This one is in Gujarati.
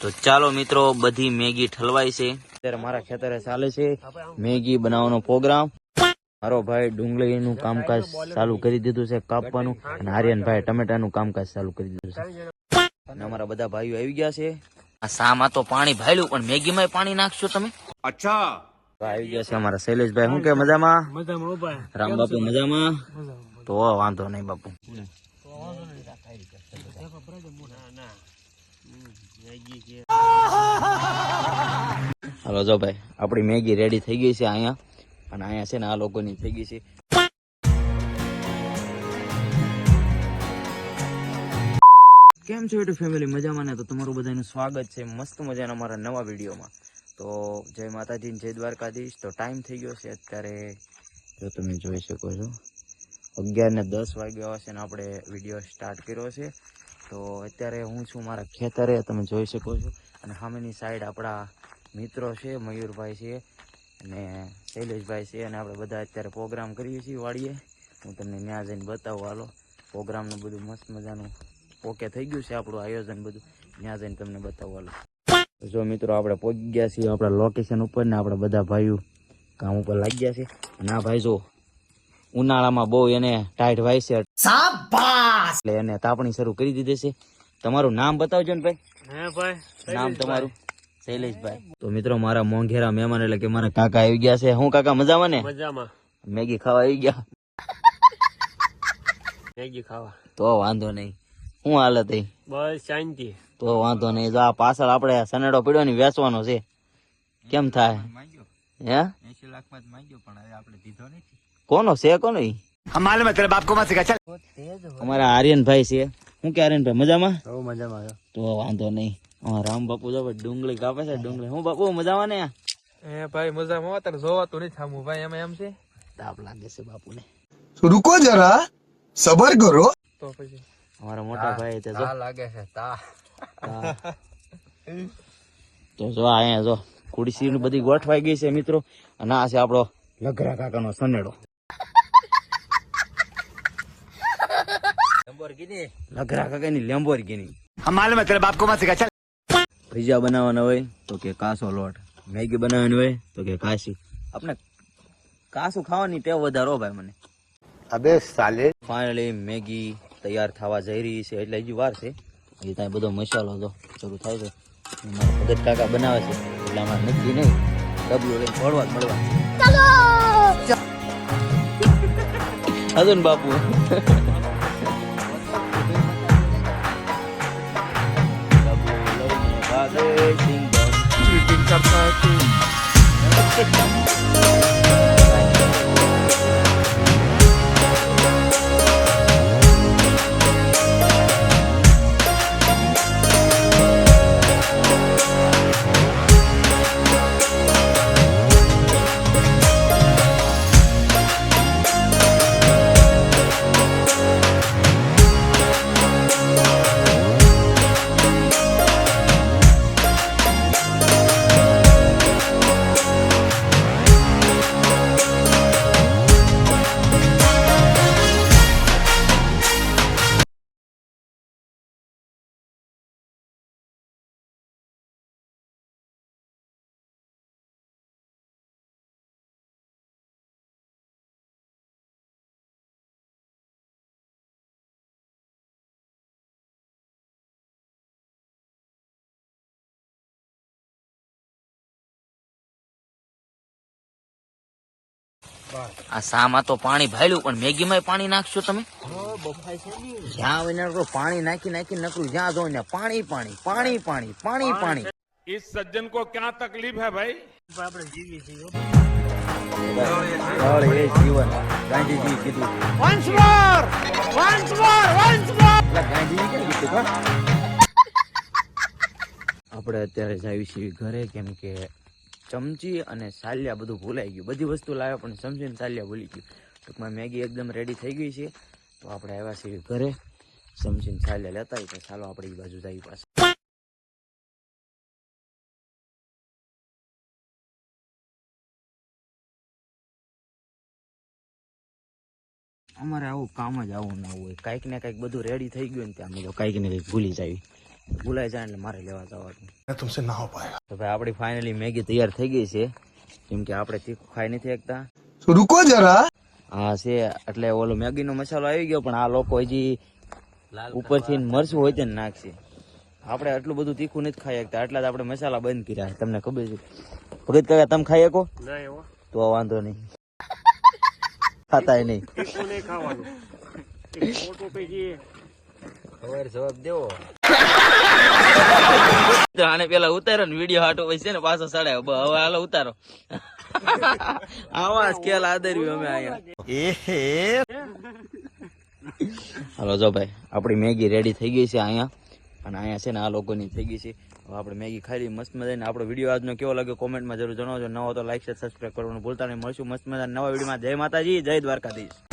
તો ચાલો મિત્રો બધી મેગી ઠલવાય છે. અત્યારે મારા ખેતરે ચાલે છે મેગી બનાવવાનો પ્રોગ્રામ. મારો ભાઈ ડુંગળીનું કામકાજ ચાલુ કરી દીધું છે કાપવાનું અને આર્યનભાઈ ટમેટાનું કામકાજ ચાલુ કરી દીધું છે. અને અમારા બધા ભાઈઓ આવી ગયા છે. આ સામાં તો પાણી ભાયલું પણ મેગીમાં પાણી નાખશો તમે? અચ્છા. આવી ગયા છે અમારા શૈલેષભાઈ. શું કે મજામાં? રામ બાપુ મજામાં? તો વાંધો નહીં બાપુ. હાલો, જો ભાઈ, આપણી મેગી રેડી થઈ ગઈ છે અહીંયા. અને અહીંયા છે ને આ લોકોની થઈ ગઈ છે. કેમ છો યુટ્યુબ ફેમિલી? મજામાં ને? તો તમારું બધાનું સ્વાગત છે. મસ્ત મજાના અમારા નવા વિડીયોમાં. તો જય માતાજી જય દ્વારકાધીશ. તો ટાઈમ થઈ ગયો છે અત્યારે. જો તમે જોઈ શકો છો. અગિયાર ને દસ વાગ્યા હશે ને આપણે વીડિયો સ્ટાર્ટ કર્યો છે. તો અત્યારે હું છું મારા ખેતરે, તમે જોઈ શકો છો. અને સામેની સાઈડ આપણા મિત્રો છે, મયુરભાઈ છે અને શૈલેષભાઈ છે. અને આપણે બધા અત્યારે પ્રોગ્રામ કરીએ છીએ વાડીએ. હું તમને ત્યાં જઈને બતાવું, હાલો. પ્રોગ્રામનું બધું મસ્ત મજાનું ઓકે થઈ ગયું છે આપણું આયોજન બધું. ત્યાં જઈને તમને બતાવું, હાલો. જો મિત્રો, આપણે પહોંચી ગયા છીએ આપણા લોકેશન ઉપર ને આપણા બધા ભાઈઓ કામ ઉપર લાગી ગયા છે. આ ભાઈ જો ઉનાળામાં બહુ એને ટાઈટ વાય છે. એટલે એને તાપણી શરૂ કરી દીધી છે. તમારું નામ બતાવજો ને ભાઈ. નામ તમારું? શૈલેષભાઈ. તો મિત્રો મારા મોંઘેરા મહેમાન એટલે કે મારા કાકા આવી ગયા છે. હું કાકા મજામાં ને? મજામાં. મેગી ખાવા આવી ગયા. મેગી ખાવા. તો વાંધો નહીં. શું હાલત બસ શાંતિ. તો વાંધો નહીં. જો આ પાછળ આપણે સનેડો પીડ્યો ને વેચવાનો છે. કેમ થાય? હે? કોનો છે કોનો ઈ? માલુમ તેરા બાપ કો માં સિખા ચાલ. અમારા છે. હું કે આર્યનભાઈ મજામાં? તો મજામાં આવ્યો. તો વાંધો નહીં. અમારા રામ બાપુ જો ડુંગળી કાપે છે ડુંગળી. હું બાપુ મજામાં ને? એ ભાઈ મજામાં તને જોવાતું નહીં થામું ભાઈ એમાં એમ છે. તાપ લાગે છે બાપુને. રૂકો જરા સબર કરો. તો પછી. અમારા મોટા ભાઈ તે જો. લાગે છે તા તો જો અહીંયા જો ખુરશી બધી ગોઠવાઈ ગઈ છે મિત્રો. અને આ છે આપણો લગરા કાકાનો સનેડો. લગરા કાકા ની લેમ્બોર્ગિની માલુમ તેરા બાપ કો મત સિખા ચલ. ભજીયા બનાવવાના હોય તો કે કાસો લોટ. મેગી બનાવવાની હોય તો કે કાશી. આપણે કાસું ખાવાની ટેવ વધારો ભાઈ મને. અબે સાલે. ફાઇનલી મેગી તૈયાર થવા જઈ રહી છે. એટલે હજી વાર છે. હજી ત્યાં બધો મસાલો તો શરૂ થાય છે. મારા ભગત કાકા બનાવે છે. એટલે અમારે નક્કી નહીં. ડબલું લઈને મળવા મળવા હાજન બાપુ. rơi trên đồng như tình cảm ta cùng આ શામાં તો પાણી ભાડ્યું પણ મેગીમાં પાણી નાખશો તમે જ્યાં હોય ને નકરું પાણી નાખી નાખી નકરું જ્યાં જો ને પાણી પાણી પાણી પાણી પાણી પાણી इस सज्जन को क्या तकलीफ है भाई આપણે જીવી છીએ જળ એ જીવન ગાંધીજી કીધું once more once more once more એટલે ગાંધીજી ક્યાં કીધું ખબર? આપણે અત્યારે જઈએ છીએ ઘરે કેમ કે ચમચી અને સાલિયા બધું ભૂલાઈ ગયું. બધી વસ્તુ લાવ્યા, પણ ચમચી ને સાલિયા ભૂલી ગયું. ટૂંકમાં મેગી એકદમ રેડી થઈ ગઈ છે. તો આપણે આવ્યા છીએ ઘરે. ચમચી ને સાલિયા લેતા આવી તો ચાલો આપણે એ બાજુ જઈ પાસે અમારે આવું કામ જ આવું ના હોય. કાંઈક ને કાંઈક બધું રેડી થઈ ગયું ને ત્યાં અમે તો કાંઈક ને કંઈક ભૂલી જાય ભૂલાઈ જાય એટલે મારે લેવા જવાનું. તુમસે ના હો પાયેગા તો ભાઈ આપણી ફાઇનલી મેગી તૈયાર થઈ ગઈ છે. કેમ કે આપણે તીખું ખાઈ નથી શકતા. રૂકો જરા. હા છે. એટલે ઓલો મેગીનો મસાલો આવી ગયો પણ આ લોકો હજી ઉપરથી મરચું હોય તેને નાખશે. આપણે આટલું બધું તીખું નથી ખાઈ શકતા. એટલા જ આપણે મસાલા બંધ કર્યા તમને ખબર છે. ભગત કાકા તમે ખાઈ શકો? તો વાંધો નહીં. ખાતા નહીં. ખાવાનું. જવાબ દેવો. આને પેલા ઉતારો ને વીડિયો હાટો છે ને પાછો સડાયો. હવે હાલો ઉતારો. આવા સ્કેલ આદર્યું અમે અહીંયા. હાલો, જો ભાઈ, આપણી મેગી રેડી થઈ ગઈ છે અહીંયા. અને અહીંયા છે ને આ લોકોની થઈ ગઈ છે. હવે આપણે મેગી ખાઈ મસ્ત મજાની. આપણો વીડિયો આજનો કેવો લાગ્યો કોમેન્ટમાં જરૂર જણાવજો. નવો તો લાઈક છે સબસ્ક્રાઈબ કરવાનું ભૂલતા નહીં. મળશું મસ્ત મજા નવા વિડીયોમાં. જય માતાજી, જય દ્વારકાધીશ.